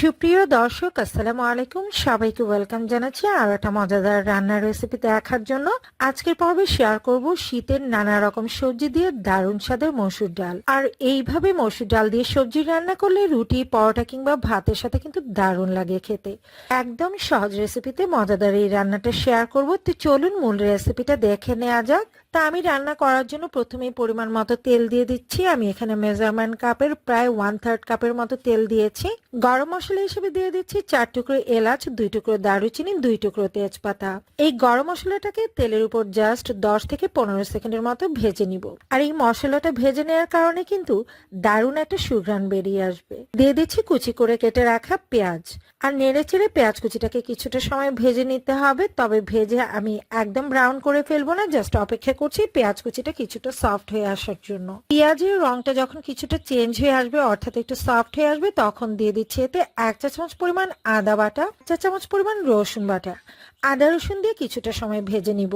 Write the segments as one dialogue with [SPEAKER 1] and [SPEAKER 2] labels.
[SPEAKER 1] সুপ্রিয় দর্শক, আসসালামু আলাইকুম। সবাইকে ওয়েলকাম জানাচ্ছি আর একটা মজাদার রান্নার রেসিপি দেখার জন্য। আজকের পর্বে শেয়ার করব শীতের নানা রকম সবজি দিয়ে দারুণ স্বাদের মসুর ডাল। আর এইভাবে মসুর ডাল দিয়ে সবজি রান্না করলে রুটি, পরোটা কিংবা ভাতের সাথে কিন্তু দারুণ লাগে খেতে। একদম সহজ রেসিপিতে মজাদার এই রান্নাটা শেয়ার করব। তো চলুন মূল রেসিপিটা দেখে নেওয়া যাক। তা আমি রান্না করার জন্য প্রথমেই পরিমাণ মতো তেল দিয়ে দিচ্ছি। আমি এখানে মেজারমেন্ট কাপের প্রায় ওয়ান থার্ড কাপের মতো তেল দিয়েছি। গরম মশলা হিসেবে দিয়ে দিচ্ছি চার টুকরো এলাচ, দুই টুকরো দারুচিনি, দুই টুকরো তেজপাতা। এই গরম মশলাটাকে তেলের উপর জাস্ট দশ থেকে পনেরো সেকেন্ডের মতো ভেজে নিব। আর এই মশলাটা ভেজে নেওয়ার কারণে কিন্তু দারুণ একটা সুঘ্রাণ বেরিয়ে আসবে। দিয়ে দিচ্ছি কুচি করে কেটে রাখা পেঁয়াজ। আর নেড়ে চেড়ে পেঁয়াজ কুচিটাকে কিছুটা সময় ভেজে নিতে হবে। তবে ভেজে আমি একদম ব্রাউন করে ফেলব না জাস্ট অপেক্ষা করছি পেঁয়াজ কুচিটা কিছুটা সফট হয়ে আসার জন্য। পেঁয়াজের রংটা যখন কিছুটা চেঞ্জ হয়ে আসবে, অর্থাৎ একটু সফট হয়ে আসবে, তখন দিয়ে দিচ্ছি এতে এক চা চামচ পরিমাণ আদা বাটা চা চামচ পরিমাণ রসুন বাটা। আদা রসুন দিয়ে কিছুটা সময় ভেজে নিব।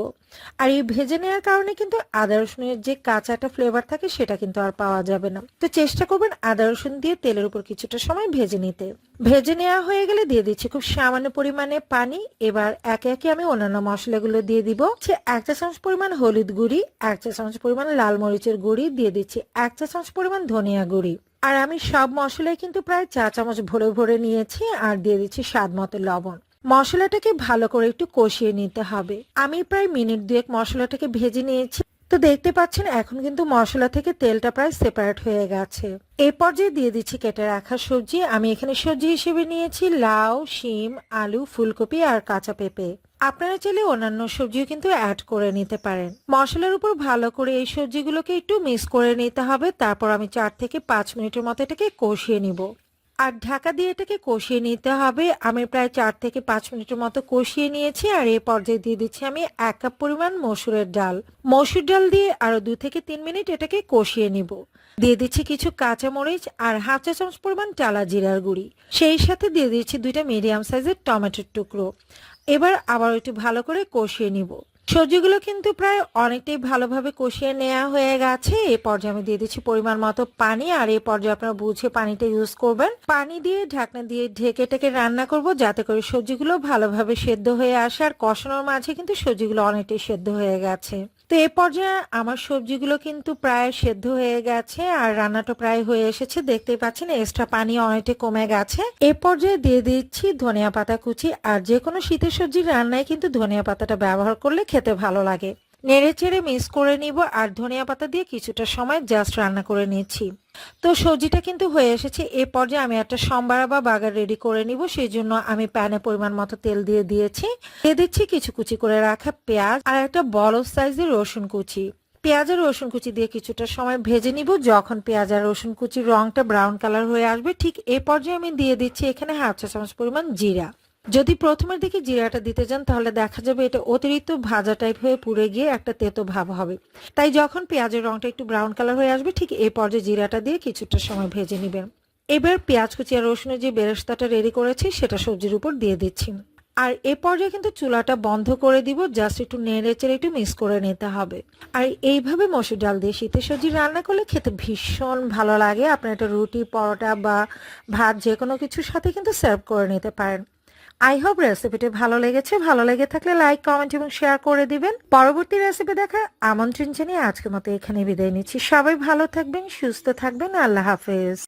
[SPEAKER 1] আর এই ভেজে নেওয়ার কারণে কিন্তু আদা রসুনের যে কাঁচাটা ফ্লেভার থাকে সেটা কিন্তু আর পাওয়া যাবে না। তো চেষ্টা করবেন আদা রসুন দিয়ে তেলের উপর কিছুটা সময় ভেজে নিতে। ভেজে নেওয়া হয়ে গেলে দিয়ে দিচ্ছি খুব সামান্য পরিমাণে পানি। এবার একে একে আমি অন্যান্য মশলাগুলো দিয়ে দিব। সে এক চা চামচ পরিমাণ হলুদ গুঁড়ি, এক চা চামচ পরিমাণ লাল মরিচের গুঁড়ি, দিয়ে দিচ্ছি এক চা চামচ পরিমাণ ধনিয়া গুঁড়ি। আর আমি সব মশলাই কিন্তু প্রায় চা চামচ ভরে ভরে নিয়েছি। আর দিয়ে দিচ্ছি স্বাদ মতো লবণ। মশলাটাকে ভালো করে একটু কষিয়ে নিতে হবে। আমি প্রায় মিনিট দুয়েক মশলাটাকে ভেজে নিয়েছি। তো দেখতে পাচ্ছেন, এখন কিন্তু মশলা থেকে তেলটা প্রায় সেপারেট হয়ে গেছে। এই পর্যায়ে দিয়ে দিচ্ছি কেটে রাখা সবজি, আমি এখানে সবজি হিসেবে নিয়েছি লাউ, শিম, আলু, ফুলকপি আর কাঁচা পেঁপে। আপনারা চাইলে অন্যান্য সবজিও কিন্তু অ্যাড করে নিতে পারেন। মশলার উপর ভালো করে এই সবজিগুলোকে একটু মিক্স করে নিতে হবে। তারপর আমি চার থেকে পাঁচ মিনিটের মতো এটাকে কষিয়ে নিব। আর ঢাকা দিয়ে এটাকে কষিয়ে নিতে হবে। আমি প্রায় চার থেকে পাঁচ মিনিটের মতো কষিয়ে নিয়েছি আর এই পর্যায়ে দিয়ে দিচ্ছি আমি এক কাপ পরিমাণ মসুরের ডাল। মসুর ডাল দিয়ে আরও দু থেকে তিন মিনিট এটাকে কষিয়ে নিব। দিয়ে দিচ্ছি কিছু কাঁচামরিচ আর হাফ চা চামচ পরিমাণ টালা জিরার গুঁড়ি। সেই সাথে দিয়ে দিচ্ছি দুইটা মিডিয়াম সাইজের টমেটোর টুকরো। এবার আবার একটু ভালো করে কষিয়ে নিব। সবজিগুলো কিন্তু প্রায় অনেকটাই ভালোভাবে কষিয়ে নেওয়া হয়ে গেছে। এই পর্যায়ে আমি দিয়ে দিচ্ছি পরিমাণ মতো পানি আর এই পর্যায়ে আপনারা বুঝে পানিটা ইউজ করবেন। পানি দিয়ে ঢাকনা দিয়ে ঢেকে টেকে রান্না করব যাতে করে সবজিগুলো ভালোভাবে সেদ্ধ হয়ে আসে আর কষানোর মাঝে কিন্তু সবজিগুলো অনেকটাই সেদ্ধ হয়ে গেছে। তো এ পর্যায়ে আমার সবজিগুলো কিন্তু প্রায় সেদ্ধ হয়ে গেছে আর রান্নাটা প্রায় হয়ে এসেছে। দেখতেই পাচ্ছেন এক্সট্রা পানি অনেকটাই কমে গেছে। এ পর্যায়ে দিয়ে দিচ্ছি ধনিয়া পাতা কুচি আর যে কোনো শীতের সবজির রান্নায় কিন্তু ধনিয়া পাতাটা ব্যবহার করলে খেতে ভালো লাগে। নেড়ে চেড়ে মিক্স করে নিব আর ধনিয়া পাতা দিয়ে কিছুটা সময় জাস্ট রান্না করে নিচ্ছি। তো সবজিটা কিন্তু হয়ে এসেছে, এ পর্যায়ে আমি একটা সম্বারা বা বাগার রেডি করে নিব সেই জন্য আমি প্যানে পরিমাণ মতো তেল দিয়ে দিয়েছি। দিয়ে দিচ্ছি কিছু কুচি করে রাখা পেঁয়াজ আর একটা বড় সাইজের রসুন কুচি। পেঁয়াজ আর রসুন কুচি দিয়ে কিছুটা সময় ভেজে নিব, যখন পেঁয়াজ আর রসুন কুচির রংটা ব্রাউন কালার হয়ে আসবে, ঠিক এ পর্যায়ে আমি দিয়ে দিচ্ছি এখানে হাফ চা চামচ পরিমাণ জিরা। যদি প্রথমের দিকে জিরাটা দিতে যান, তাহলে দেখা যাবে এটা অতিরিক্ত ভাজা টাইপ হয়ে পুড়ে গিয়ে একটা তেতো ভাব হবে। তাই যখন পেঁয়াজের রংটা একটু ব্রাউন কালার হয়ে আসবে, ঠিক এই পর্যায়ে জিরাটা দিয়ে কিছুটা সময় ভেজে নেবেন। এবার পেঁয়াজ কুচি আর রসুনের যে বেরেস্তাটা রেডি করেছি, সেটা সবজির উপর দিয়ে দিচ্ছি। আর এ পর্যায়ে কিন্তু চুলাটা বন্ধ করে দিব জাস্ট একটু নেড়ে চেড়ে একটু মিক্স করে নিতে হবে। আর এইভাবে মসুর ডাল দিয়ে শীতের সবজি রান্না করলে খেতে ভীষণ ভালো লাগে। আপনার এটা রুটি, পরোটা বা ভাত যে কোনো কিছুর সাথে কিন্তু সার্ভ করে নিতে পারেন। আই হোপ রেসিপিটি ভালো লেগেছে। ভালো লেগে থাকলে লাইক কমেন্ট এবং শেয়ার করে দিবেন। পরবর্তী রেসিপি দেখা, আমন্ত্রণ জানিয়ে আজকের মতো এখানে বিদায় নিচ্ছি। সবাই ভালো থাকবেন, সুস্থ থাকবেন। আল্লাহ হাফেজ।